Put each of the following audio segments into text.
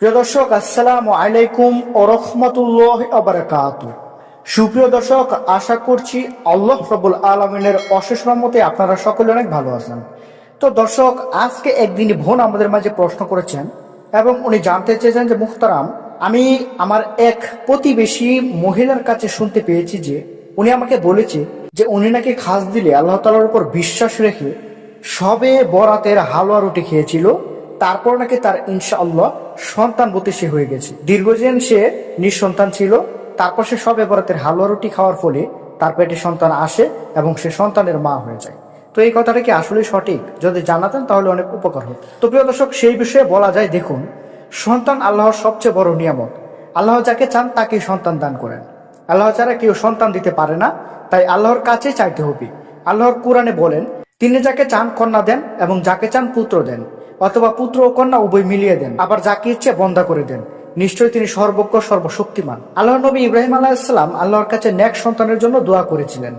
প্রিয় দর্শক, আসসালামু আলাইকুম ও রহমতুল্লাহ আবরাকাত সুপ্রিয় দর্শক, আশা করছি আল্লাহ রবুল আলমিনের অশেষ রহমতে আপনারা সকলে অনেক ভালো আছেন। তো দর্শক, আজকে একদিন বোন আমাদের মাঝে প্রশ্ন করেছেন এবং উনি জানতে চেয়েছেন যে, মুখতারাম, আমি আমার এক প্রতিবেশী মহিলার কাছে শুনতে পেয়েছি যে, উনি আমাকে বলেছে যে, উনি নাকি খাস দিলে আল্লাহ তালার উপর বিশ্বাস রেখে সবে বরাতের হালুয়া রুটি খেয়েছিল তারপর নাকি তার ইনশাআল্লাহ সন্তান বতে সে হয়ে গেছে। দীর্ঘদিন সে নিঃসন্তান ছিল, তারপর সে সবে বরাতের হালুয়া রুটি খাওয়ার ফলে তার পেটে সন্তান আসে এবং সে সন্তানের মা হয়ে যায়। তো এই কথাটা কি আসলে সঠিক? যদি জানাতেন তাহলে অনেক উপকার হতো। তো প্রিয় দর্শক, সেই বিষয়ে বলা যায়, দেখুন, সন্তান আল্লাহর সবচেয়ে বড় নিয়ামত। আল্লাহ যাকে চান তাকে সন্তান দান করেন। আল্লাহ ছাড়া কেউ সন্তান দিতে পারে না, তাই আল্লাহর কাছে চাইতে হবে। আল্লাহর কোরআনে বলেন, তিনি যাকে চান কন্যা দেন এবং যাকে চান পুত্র দেন। অথবা পুত্র ও কন্যা উভয় মিলিয়ে দেন। আবার যাকে ইচ্ছে বন্ধা করে দেন। নিশ্চয়ই তিনি সর্বজ্ঞ, সর্বশক্তিমান। আল্লাহ নবী ইব্রাহিম আলাহিসাল্লাম আল্লাহর কাছে ন্যাক সন্তানের জন্য দোয়া করেছিলেন।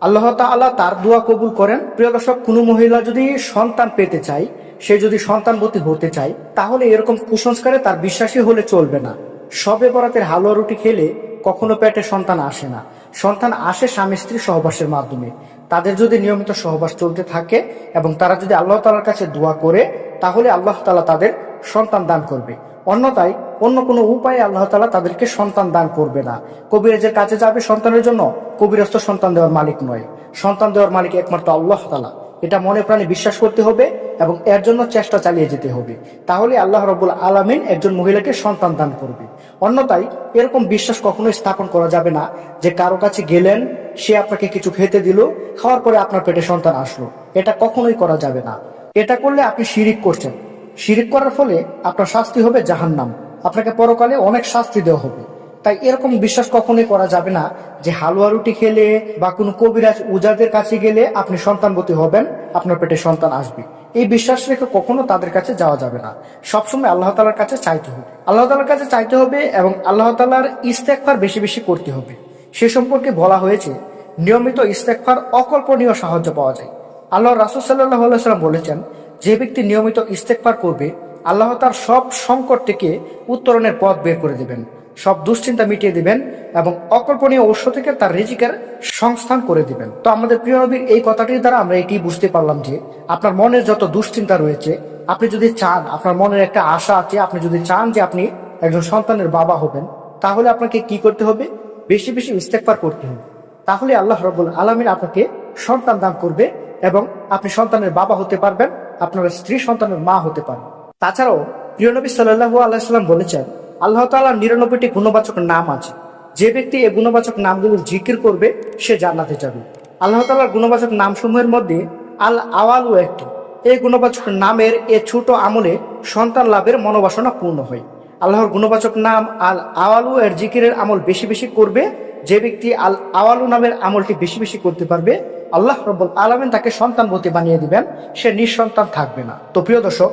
আল্লাহ তাআলা তার দোয়া কবুল করেন। প্রিয় দর্শক, কোনো মহিলা যদি সন্তান পেতে চায়, সে যদি সন্তানবতী হতে চায়, তাহলে এরকম কুসংস্কারে তার বিশ্বাসী হলে চলবে না। সবে বরাতের হালুয়া রুটি খেলে কখনো পেটে সন্তান আসে না। সন্তান আসে স্বামী, স্ত্রী সহবাসের মাধ্যমে। তাদের যদি নিয়মিত সহবাস চলতে থাকে এবং তারা যদি আল্লাহ তালার কাছে দোয়া করে, তাহলে আল্লাহ তালা তাদের সন্তান দান করবে। অন্যথায় অন্য কোনো উপায়ে আল্লাহ তালা তাদেরকে সন্তান দান করবে না। কবিরাজের কাছে যাবে সন্তানের জন্য কবিরাজ সন্তান দেওয়ার মালিক নয়। সন্তান দেওয়ার মালিক একমাত্র আল্লাহ তালা এটা মনে প্রাণে বিশ্বাস করতে হবে এবং এর জন্য চেষ্টা চালিয়ে যেতে হবে। তাহলে আল্লাহ রবুল আলমিন একজন মহিলাকে সন্তান দান করবে। অন্যথায় এরকম বিশ্বাস কখনোই স্থাপন করা যাবে না যে কারও কাছে গেলেন, সে আপনাকে কিছু খেতে দিল, খাওয়ার পরে আপনার পেটে সন্তান আসলো। এটা কখনোই করা যাবে না। এটা করলে আপনি শিরিক করছেন। শিরিক করার ফলে আপনার শাস্তি হবে জাহান্নাম। আপনাকে পরকালে অনেক শাস্তি দেওয়া হবে। তাই এরকম বিশ্বাস কখনোই করা যাবে না যে হালুয়া রুটি খেলে বা কোনো কবিরাজ উজাদের কাছে গেলে আপনি সন্তানবতী হবেন, আপনার পেটে সন্তান আসবে। এই বিশ্বাস রেখে কখনো তাদের কাছে যাওয়া যাবে না। সবসময় আল্লাহ তালার কাছে চাইতে হবে। আল্লাহ তালার কাছে চাইতে হবে এবং আল্লাহ তালার ইস্তেকফার বেশি বেশি করতে হবে। সে সম্পর্কে বলা হয়েছে, নিয়মিত ইস্তেকফার অকল্পনীয় সাহায্য পাওয়া যায়। আল্লাহ রাসুল সাল্লাহ সাল্লাম বলেছেন, যে ব্যক্তি নিয়মিত ইস্তেকফার করবে, আল্লাহ তার সব সংকট থেকে উত্তরণের পথ বের করে দেবেন। সব দুশ্চিন্তা মিটিয়ে দিবেন এবং অকল্পনীয় উৎস থেকে তার রিজিকের সংস্থান করে দিবেন। তো আমাদের প্রিয় নবীর এই কথাটির দ্বারা আমরা এটি বুঝতে পারলাম যে আপনার মনের যত দুশ্চিন্তা রয়েছে, আপনি যদি চান, আপনার মনের একটা আশা আছে, আপনি যদি চান যে আপনি একজন সন্তানের বাবা হবেন, তাহলে আপনাকে কি করতে হবে? বেশি বেশি ইস্তেকবার করতে হবে। তাহলে আল্লাহ রবুল আলমিন আপনাকে সন্তান দান করবে এবং আপনি সন্তানের বাবা হতে পারবেন, আপনার স্ত্রী সন্তানের মা হতে পারবেন। তাছাড়াও প্রিয় নবী সাল্লাহু আল্লাহাম বলেছেন আল্লাহ তালার নিরানব্বইটি গুণবাচক নাম আছে। যে ব্যক্তি এই গুণবাচক নামগুলো জিকির করবে, সে জান্নাতে যাবে। আল্লাহ তালার গুণবাচক নামসমূহের মধ্যে আল আওয়ালও একটি। এই গুণবাচক নামের এ ছোট আমলে সন্তান লাভের মনোবাসনা পূর্ণ হয়। আল্লাহর গুণবাচক নাম আল আওয়ালু এর জিকিরের আমল বেশি বেশি করবে। যে ব্যক্তি আল আওয়ালু নামের আমলটি বেশি বেশি করতে পারবে, আল্লাহ রব্বুল আলমেন তাকে সন্তানবতী বানিয়ে দিবেন। সে নিঃসন্তান থাকবে না। তো প্রিয় দর্শক,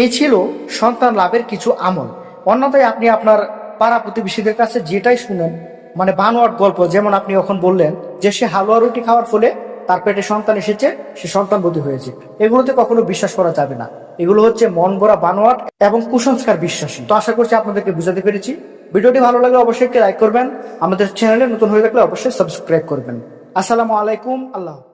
এই ছিল সন্তান লাভের কিছু আমল। অন্যথায় আপনি আপনার পাড়া প্রতিবেশীদের কাছে যেটাই শুনেন মানে বানোয়াট গল্প, যেমন আপনি এখন বললেন, যে সে হালুয়া রুটি খাওয়ার ফলে তার পেটে সন্তান এসেছে, সে সন্তান সন্তানবতী হয়েছে। এগুলোতে কখনো বিশ্বাস করা যাবে না। এগুলো হচ্ছে মন গড়া বানোয়াট এবং কুসংস্কার বিশ্বাসী। তো আশা করছি আপনাদেরকে বুঝাতে পেরেছি। ভিডিওটি ভালো লাগলে অবশ্যই একটি লাইক করবেন। আমাদের চ্যানেলে নতুন হয়ে থাকলে অবশ্যই সাবস্ক্রাইব করবেন। আসসালামু আলাইকুম। আল্লাহ।